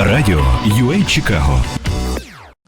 Радіо UA Чикаго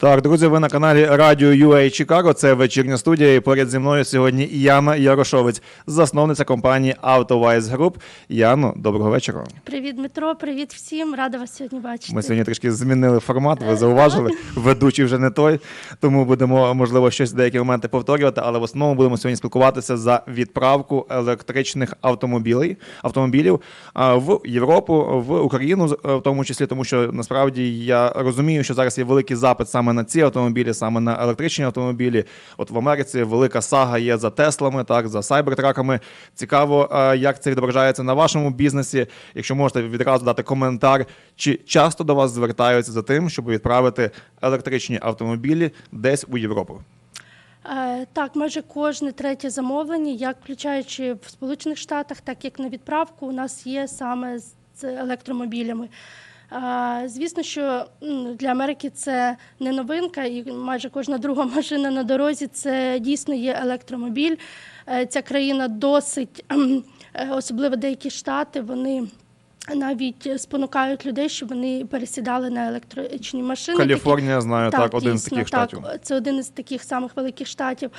Так, друзі, ви на каналі Радіо UA Чикаго. Це вечірня студія. І поряд зі мною сьогодні Яна Ярошовець, засновниця компанії AutoWise Group. Яно, доброго вечора. Привіт, Дмитро, привіт всім. Рада вас сьогодні бачити. Ми сьогодні трішки змінили формат. Ви зауважили, ведучий вже не той, тому будемо можливо щось деякі моменти повторювати. Але в основному будемо сьогодні спілкуватися за відправку електричних автомобілів автомобілів в Європу, в Україну, в тому числі, тому що насправді я розумію, що зараз є великий запит саме на ці автомобілі, саме на електричні автомобілі. От в Америці велика сага є за Теслами, так за сайбертраками. Цікаво, як це відображається на вашому бізнесі. Якщо можете відразу дати коментар, чи часто до вас звертаються за тим, щоб відправити електричні автомобілі десь у Європу. Е, так, майже кожне третє замовлення, як включаючи в Сполучених Штатах, так як на відправку, у нас є саме з електромобілями. Звісно, що для Америки це не новинка, і майже кожна друга машина на дорозі це дійсно є електромобіль. Е, Ця країна досить, ем, е, особливо деякі штати, вони. Навіть спонукають людей, щоб вони пересідали на електричні машини. Каліфорнія, знаю, так, один з дійсно, таких так. штатів. Це один із таких самих великих штатів.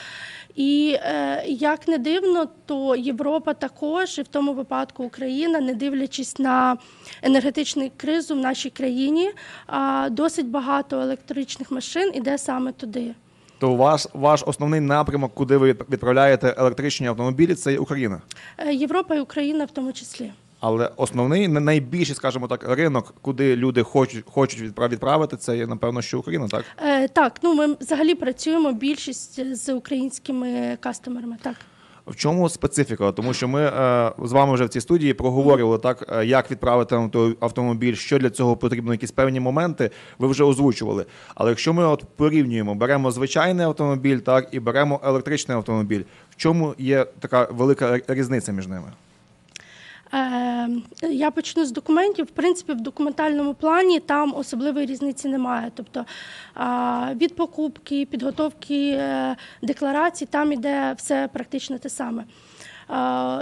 І е, як не дивно, то Європа також, і в тому випадку Україна, не дивлячись на енергетичну кризу в нашій країні, а, досить багато електричних машин іде саме туди. То ваш ваш основний напрямок, куди ви відправляєте електричні автомобілі, це Україна. Е, Європа і Україна в тому числі. Але основний, найбільший, скажімо так, ринок, куди люди хочуть хочуть відправ- відправити, це є напевно, що Україна, так? Е, так, ну ми взагалі працюємо більшість з українськими кастомерами. Так. В чому специфіка? Тому що ми е, з вами вже в цій студії проговорювали так, е, як відправити авто- автомобіль, що для цього потрібно, якісь певні моменти. Ви вже озвучували. Але якщо ми от порівнюємо, беремо звичайний автомобіль, так і беремо електричний автомобіль, в чому є така велика різниця між ними? Е, Я почну з документів. В принципі, в документальному плані там особливої різниці немає. Тобто від покупки, підготовки е, декларацій, там іде все практично те саме.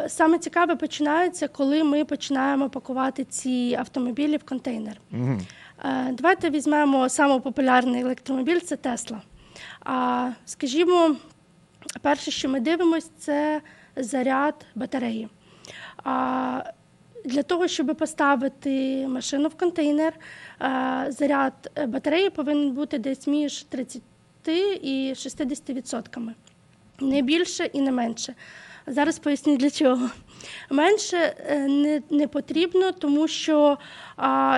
Саме цікаве починається, коли ми починаємо пакувати ці автомобілі в контейнер. Угу. Давайте візьмемо самий популярний електромобіль це Тесла. А скажімо, перше, що ми дивимося, це заряд батареї. А для того, щоб поставити машину в контейнер, е, заряд е, батареї повинен бути десь між 30 і 60%. Не більше і не менше. Зараз поясню для чого. Менше е, не, не потрібно, тому що,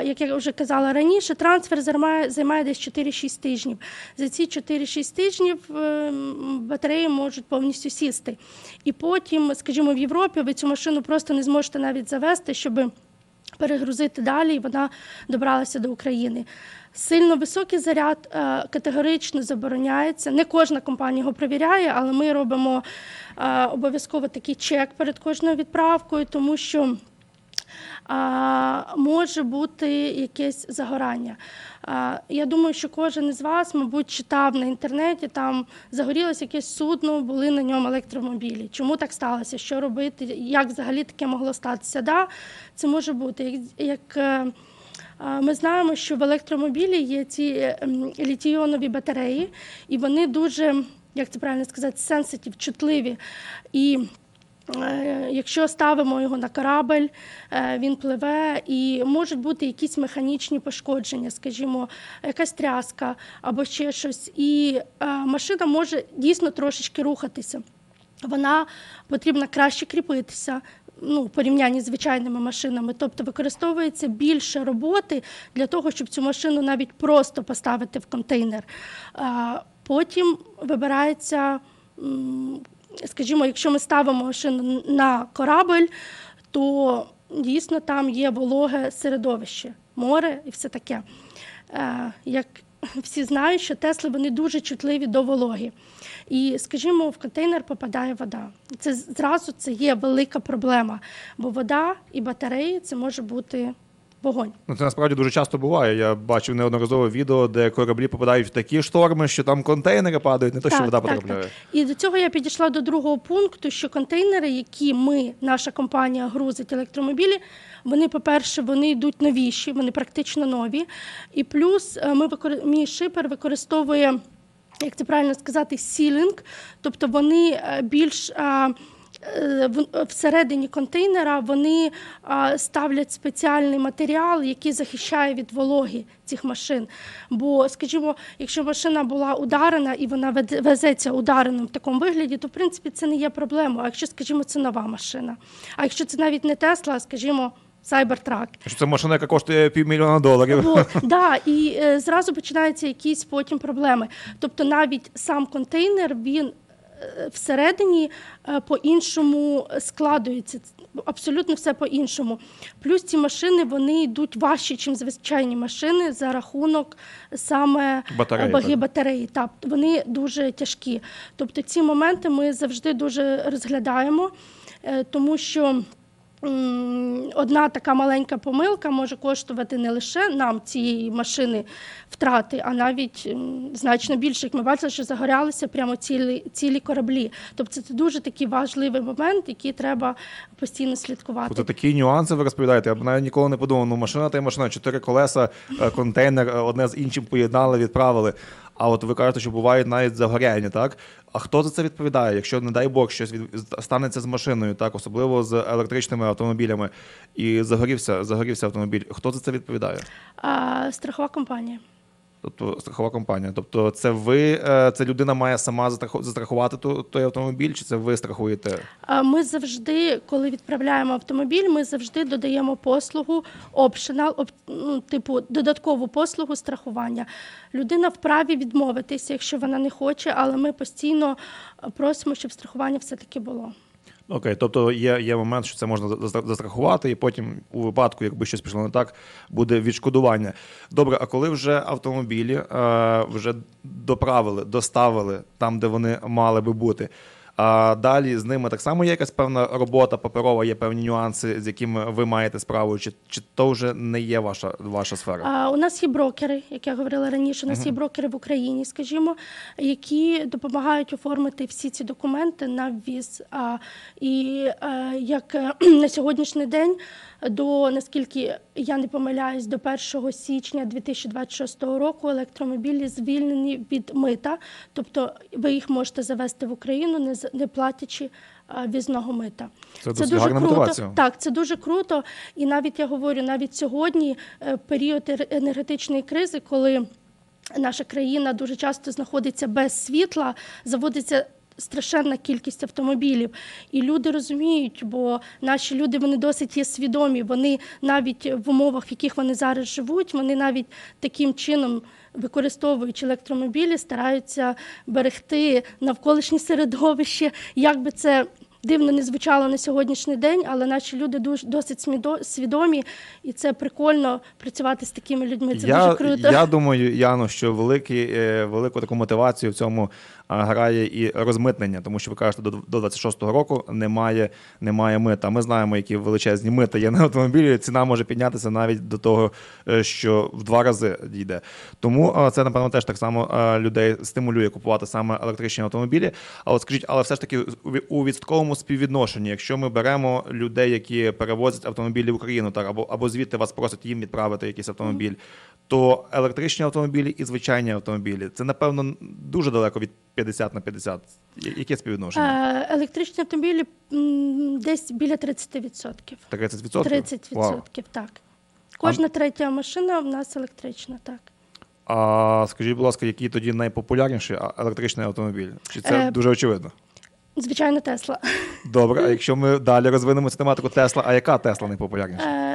як я вже казала раніше, трансфер займає, займає десь 4-6 тижнів. За ці 4-6 тижнів е, батареї можуть повністю сісти. І потім, скажімо, в Європі ви цю машину просто не зможете навіть завести, щоб перегрузити далі, і вона добралася до України. Сильно високий заряд е, категорично забороняється. Не кожна компанія його перевіряє, але ми робимо е, обов'язково такий чек перед кожною відправкою, тому що може бути якесь загорання. Я думаю, що кожен із вас, мабуть, читав на інтернеті, там загорілося якесь судно, були на ньому електромобілі. Чому так сталося? Що робити? Як взагалі таке могло статися? Да, це може бути. Як, е, ми знаємо, що в електромобілі є ці ем, літій-іонові батареї, і вони дуже, як це правильно сказати, сенситив, чутливі. І Якщо ставимо його на корабль, е, він пливе і можуть бути якісь механічні пошкодження, скажімо, якась тряска або ще щось. І е, машина може дійсно трошечки рухатися. Вона потрібно краще кріпитися. Ну, в порівнянні з звичайними машинами, тобто використовується більше роботи для того, щоб цю машину навіть просто поставити в контейнер. Потім вибирається скажімо, якщо ми ставимо машину на корабль, то дійсно там є вологе середовище, море і все таке. Е, Як всі знають, що Тесли вони дуже чутливі до вологи. І, скажімо, в контейнер попадає вода. Це зразу це є велика проблема, бо вода і батареї це може бути вогонь. Ну, це насправді дуже часто буває. Я бачив неодноразове відео, де кораблі попадають в такі шторми, що там контейнери падають, не то, що вода потрапляє. І до цього я підійшла до другого пункту, що контейнери, які ми, наша компанія, грузить електромобілі, вони, по-перше, вони йдуть новіші, вони практично нові. І плюс е, ми викор... мій шипер використовує, як це правильно сказати, сілінг, тобто вони е, більш. Е, е, Всередині контейнера вони ставлять спеціальний матеріал, який захищає від вологи цих машин. Бо, скажімо, якщо машина була ударена і вона везеться удареним в такому вигляді, то в принципі це не є проблемою. А якщо, скажімо, це нова машина, а якщо це навіть не Тесла, скажімо, Cybertruck, Що це машина, яка коштує півмільйона доларів. Бо, да, і е, зразу починаються якісь потім проблеми. Тобто навіть сам контейнер він всередині е, по-іншому складується. Абсолютно все по-іншому. Плюс ці машини вони йдуть важче, ніж звичайні машини за рахунок саме Батареї, е, ваги так. батареї. Так, вони дуже тяжкі. Тобто ці моменти ми завжди дуже розглядаємо, е, тому що. Одна така маленька помилка може коштувати не лише нам цієї машини втрати, а навіть значно більше. Як ми бачили, що загорялися прямо цілі, цілі кораблі. Тобто це дуже такий важливий момент, який треба постійно слідкувати. Тобто такі нюанси ви розповідаєте. Я б навіть ніколи не подумав. Ну, машина та машина, чотири колеса, е, контейнер, е, одне з іншим поєднали, відправили. А от ви кажете, що бувають навіть загоряння, так? А хто за це відповідає? Якщо, не дай Бог, щось від... станеться з машиною, так, особливо з електричними автомобілями, і загорівся, загорівся автомобіль, хто за це відповідає? А, страхова компанія. Тобто страхова компанія. Тобто, це ви, е, це людина має сама застраху- застрахувати той автомобіль, чи це ви страхуєте? Ми завжди, коли відправляємо автомобіль, ми завжди додаємо послугу optional, ну, типу додаткову послугу страхування. Людина вправі відмовитися, якщо вона не хоче, але ми постійно е, просимо, щоб страхування все-таки було. Окей, тобто є, є момент, що це можна за- за- застрахувати, і потім, у випадку, якби щось пішло не так, буде відшкодування. Добре, а коли вже автомобілі е, вже доправили, доставили там, де вони мали би бути. А далі з ними так само є якась певна робота паперова, є певні нюанси, з якими ви маєте справу, чи, чи то вже не є ваша, ваша сфера? А, у нас є брокери, як я говорила раніше. У нас є брокери в Україні, скажімо, які допомагають оформити всі ці документи на ввіз. А, і а, як е, на сьогоднішній день, до наскільки я не помиляюсь, до 1 січня 2026 року електромобілі звільнені від мита, тобто ви їх можете завести в Україну, не не платячи ввізного мита. Це досить гарна круто. мотивація. Так, це дуже круто. І навіть я говорю, навіть сьогодні е, період ер- енергетичної кризи, коли наша країна дуже часто знаходиться без світла, заводиться. Страшенна кількість автомобілів, і люди розуміють, бо наші люди вони досить є свідомі. Вони навіть в умовах, в яких вони зараз живуть, вони навіть таким чином, використовуючи електромобілі, стараються берегти навколишнє середовище. Як би це дивно не звучало на сьогоднішній день, але наші люди дуже досить свідомі, і це прикольно працювати з такими людьми. Це я, дуже круто. я думаю, Яно, що великий, е, велику таку мотивацію в цьому грає і розмитнення, тому що ви кажете, до, до 26-го року немає, немає мита. Ми знаємо, які величезні мита є на автомобілі. Ціна може піднятися навіть до того, е, що в два рази дійде. Тому це, напевно, теж так само людей стимулює купувати саме електричні автомобілі. А от скажіть, але все ж таки у- у відсотковому співвідношенні, якщо ми беремо людей, які перевозять автомобілі в Україну, так або або звідти вас просять їм відправити якийсь автомобіль, то електричні автомобілі і звичайні автомобілі це напевно дуже далеко від 50 на 50. Я- Яке співвідношення? Е, Електричні автомобілі десь біля 30%. 30%? 30%, Вау. так. Кожна третя машина в нас електрична, так. А скажіть, будь ласка, який тоді найпопулярніший електричний автомобіль? Чи це Е, дуже очевидно? Звичайно, Тесла. Добре, а якщо ми далі розвинемо цю тематику Тесла, а яка Тесла найпопулярніша? Е,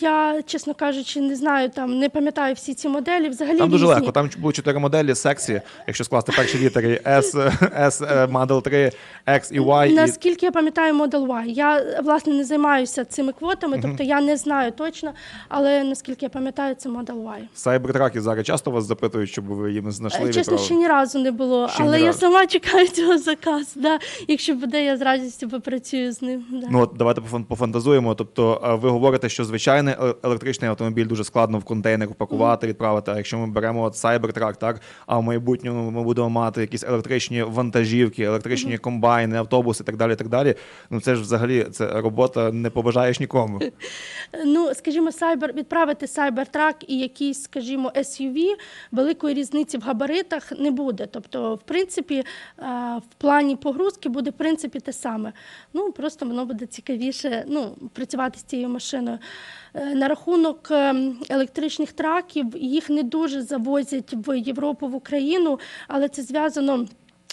Я, чесно кажучи, не знаю, там не пам'ятаю всі ці моделі. Взагалі Там дуже різні. легко. Там були чотири моделі сексі, якщо скласти перші літери S, S, е, Model 3, X і Y. Наскільки я пам'ятаю Model Y. Я власне не займаюся цими квотами, тобто я не знаю точно, але наскільки я пам'ятаю, це Model Y. Сайбертраки зараз часто вас запитують, щоб ви їм знайшли Е, Чесно, відправили? ще ні разу не було, Ще але я разу. сама чекаю цього заказу. Да. Якщо буде, я з радістю попрацюю з ним. Да. Ну от давайте пофан- пофантазуємо. Тобто, ви говорите, що звичайно звичайний е- електричний автомобіль дуже складно в контейнер впакувати, відправити. А якщо ми беремо от Cybertruck, так а в майбутньому ми будемо мати якісь електричні вантажівки, електричні комбайни, автобуси, і так далі. Так далі. Ну це ж взагалі це робота не побажаєш нікому. Ну, скажімо, сайбер відправити Cybertruck і якийсь, скажімо, SUV, великої різниці в габаритах не буде. Тобто, в принципі, е, в плані погрузки буде в принципі те саме. Ну просто воно буде цікавіше ну, працювати з цією машиною. Е, На рахунок ем, електричних траків їх не дуже завозять в Європу, в Україну, але це зв'язано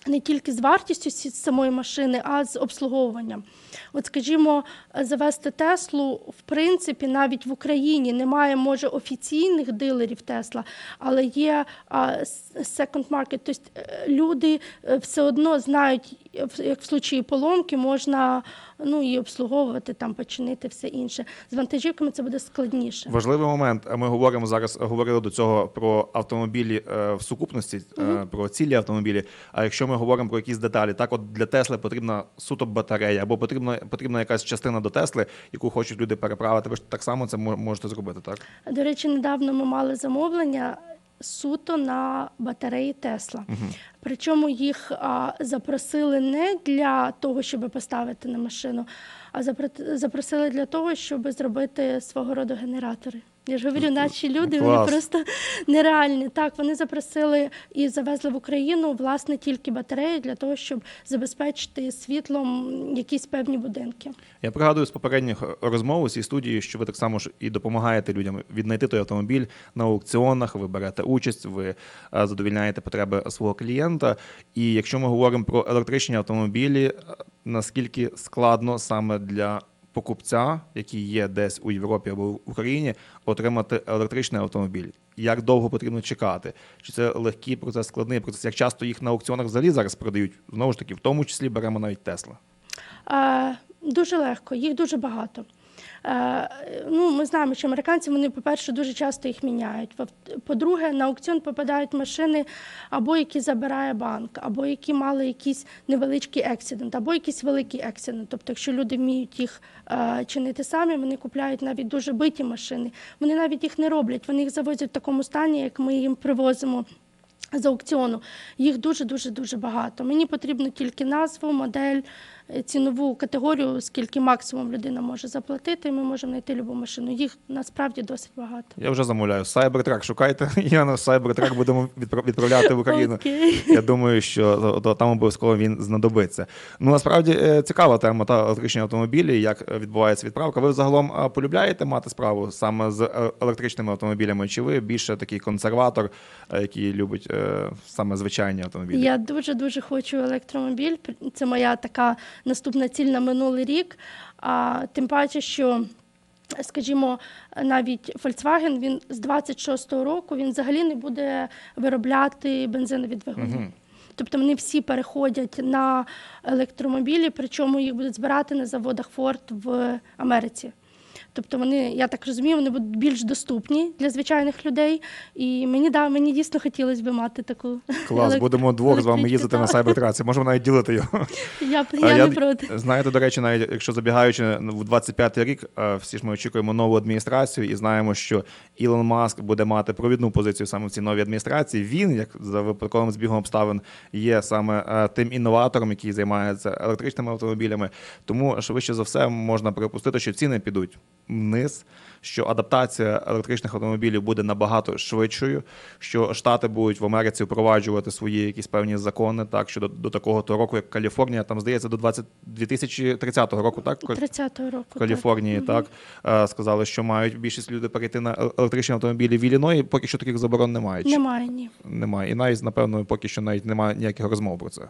не тільки з вартістю самої машини, а з обслуговуванням. От, скажімо, завести Теслу, в принципі, навіть в Україні немає, може, офіційних дилерів Тесла, але є а, с- second market. Тобто е, люди е, все одно знають, як в случаї поломки можна ну, і обслуговувати, там, починити все інше. З вантажівками це буде складніше. Важливий момент. Ми говоримо зараз, говорили до цього про автомобілі е, в сукупності, е, про цілі автомобілі. А якщо ми говоримо про якісь деталі, так от для Тесли потрібна суто батарея, або потрібна, потрібна якась частина до Тесли, яку хочуть люди переправити. Ви ж так само це мо- можете зробити, так? До речі, недавно ми мали замовлення суто на батареї Тесла. Причому їх а, запросили не для того, щоб поставити на машину, а запро- запросили для того, щоб зробити свого роду генератори. Я ж говорю, наші люди вони просто нереальні. Так, вони запросили і завезли в Україну власне тільки батареї для того, щоб забезпечити світлом якісь певні будинки. Я пригадую з попередніх розмов у цій студії, що ви так само ж і допомагаєте людям віднайти той автомобіль на аукціонах. Ви берете участь, ви е, задовільняєте потреби свого клієнта. І якщо ми говоримо про електричні автомобілі, е, наскільки складно саме для покупця, який є десь у Європі або в Україні, отримати електричний автомобіль? Як довго потрібно чекати? Чи це легкий процес, складний процес? Як часто їх на аукціонах взагалі зараз продають? Знову ж таки, в тому числі беремо навіть Тесла. Е, Дуже легко, їх дуже багато. Е, Ну, ми знаємо, що американці вони, по-перше, дуже часто їх міняють. По-друге, на аукціон попадають машини, або які забирає банк, або які мали якийсь невеличкий ексидент, або якийсь великий ексидент. Тобто, якщо люди вміють їх е, чинити самі, вони купляють навіть дуже биті машини. Вони навіть їх не роблять, вони їх завозять в такому стані, як ми їм привозимо. З аукціону їх дуже дуже дуже багато. Мені потрібно тільки назву, модель, цінову категорію, скільки максимум людина може заплатити, ми можемо знайти любу машину. Їх насправді досить багато. Я вже замовляю. Cybertruck шукайте. Я на Cybertruck будемо відпра- відправляти в Україну. Окей. Я думаю, що то- там обов'язково він знадобиться. Ну насправді е, цікава тема та електричні автомобілі, як відбувається відправка. Ви загалом полюбляєте мати справу саме з е, електричними автомобілями? Чи ви більше такий консерватор, е, який любить саме звичайні автомобілі? Я дуже дуже хочу електромобіль. Це моя така наступна ціль на минулий рік. А тим паче, що. Скажімо, навіть Volkswagen, він з 26-го року він взагалі не буде виробляти бензинові двигуни. Тобто вони всі переходять на електромобілі, причому їх будуть збирати на заводах Ford в Америці. Тобто вони, я так розумію, вони будуть більш доступні для звичайних людей. І мені да, мені дійсно хотілося б мати таку Клас, будемо двох з вами їздити на. Cybertruck. Можемо навіть ділити його. Я, А я, не проти. Знаєте, до речі, навіть якщо забігаючи в 25-й рік, е, всі ж ми очікуємо нову адміністрацію і знаємо, що Ілон Маск буде мати провідну позицію саме в цій новій адміністрації. Він, як за випадковим збігом обставин, є саме е, тим інноватором, який займається електричними автомобілями. Тому швидше за все можна припустити, що ціни підуть вниз. Що адаптація електричних автомобілів буде набагато швидшою, що штати будуть в Америці впроваджувати свої якісь певні закони, так що до, до такого то року, як Каліфорнія, там здається до 20, 2030 року, так 30-го року. в Каліфорнії, так, е, сказали, що мають більшість людей перейти на е- електричні автомобілі в Ілліної, поки що таких заборон немає. Чи- Немає, ні. Немає. І навіть, напевно, поки що навіть немає ніяких розмов про це.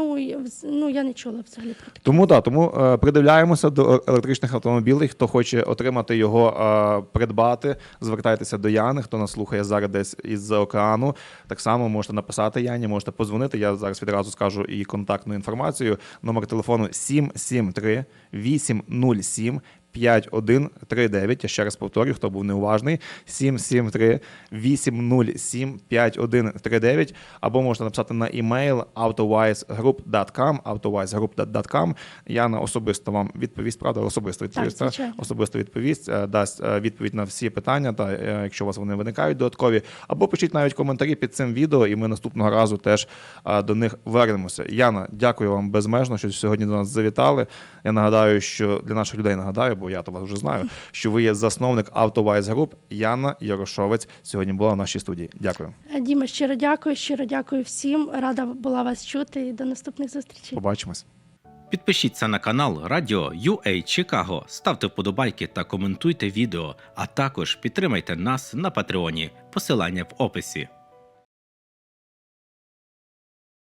Ну, ну, я не чула взагалі про таке. Тому так, тому е, придивляємося до е- електричних автомобілів. Хто хоче отримати його, е, придбати, звертайтеся до Яни. Хто нас слухає зараз десь із океану, так само можете написати Яні, можете позвонити. Я зараз відразу скажу і контактну інформацію. Номер телефону 773 807 5139. Я ще раз повторюю, хто був неуважний. 773 807 5139. Або можна написати на email autowisegroup.com, autowisegroup.com. Яна особисто вам відповість, правда, особисто відповість. та? особисто відповість, е, дасть е, відповідь на всі питання, та е, якщо у вас вони виникають додаткові, або пишіть навіть коментарі під цим відео, і ми наступного разу теж до них вернемося. Яна, дякую вам безмежно, що сьогодні до нас завітали. Я нагадаю, що для наших людей нагадаю, бо я то вас вже знаю, що ви є засновник AutoWise Group. Яна Ярошовець сьогодні була в нашій студії. Дякую. Е, Діма, щиро дякую, щиро дякую всім. Рада була вас чути і до наступних зустрічей. Побачимось. Підпишіться на канал Радіо UA Чикаго, ставте вподобайки та коментуйте відео, а також підтримайте нас на Патреоні. Посилання в описі.